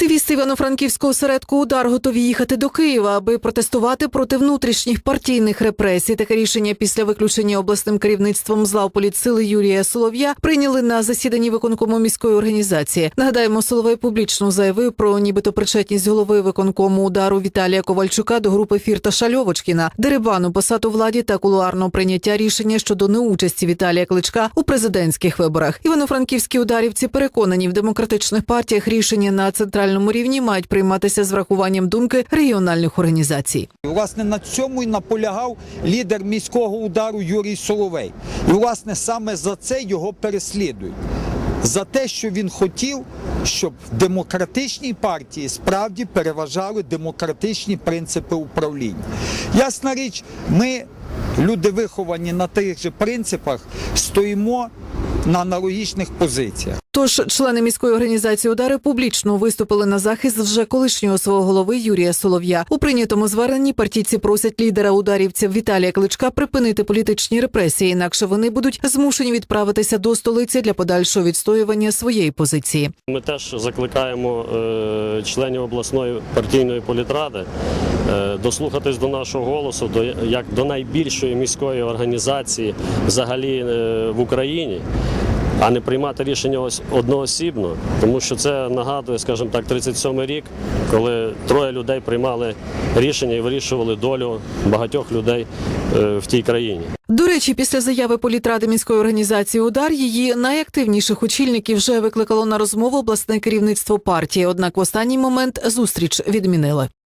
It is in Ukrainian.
Активісти Івано-Франківського осередку удар готові їхати до Києва, аби протестувати проти внутрішніх партійних репресій. Таке рішення після виключення обласним керівництвом з лав політсили Юрія Солов'я прийняли на засіданні виконкому міської організації. Нагадаємо, Соловей публічно заявив про нібито причетність голови виконкому удару Віталія Ковальчука до групи Фірта Шальовочкіна, дерибану посад у владі та кулуарного прийняття рішення щодо неучасті Віталія Кличка у президентських виборах. Івано-франківські ударівці переконані в демократичних партіях рішення на центральному рівні мають прийматися з врахуванням думки регіональних організацій. Власне, на цьому і наполягав лідер міського удару Юрій Соловей. І, власне, саме за це його переслідують. За те, що він хотів, щоб в демократичній партії справді переважали демократичні принципи управління. Ясна річ, ми, люди виховані на тих же принципах, стоїмо на аналогічних позиціях. Тож члени міської організації удари публічно виступили на захист вже колишнього свого голови Юрія Солов'я. У прийнятому зверненні партійці просять лідера ударівців Віталія Кличка припинити політичні репресії, інакше вони будуть змушені відправитися до столиці для подальшого відстоювання своєї позиції. Ми теж закликаємо е, членів обласної партійної політради дослухатись до нашого голосу, до як до найбільшої міської організації взагалі е, в Україні. А не приймати рішення ось одноосібно, тому що це нагадує, скажімо так, 37-й рік, коли троє людей приймали рішення і вирішували долю багатьох людей е, в тій країні. До речі, після заяви політради міської організації удар її найактивніших очільників вже викликало на розмову обласне керівництво партії. Однак в останній момент зустріч відмінили.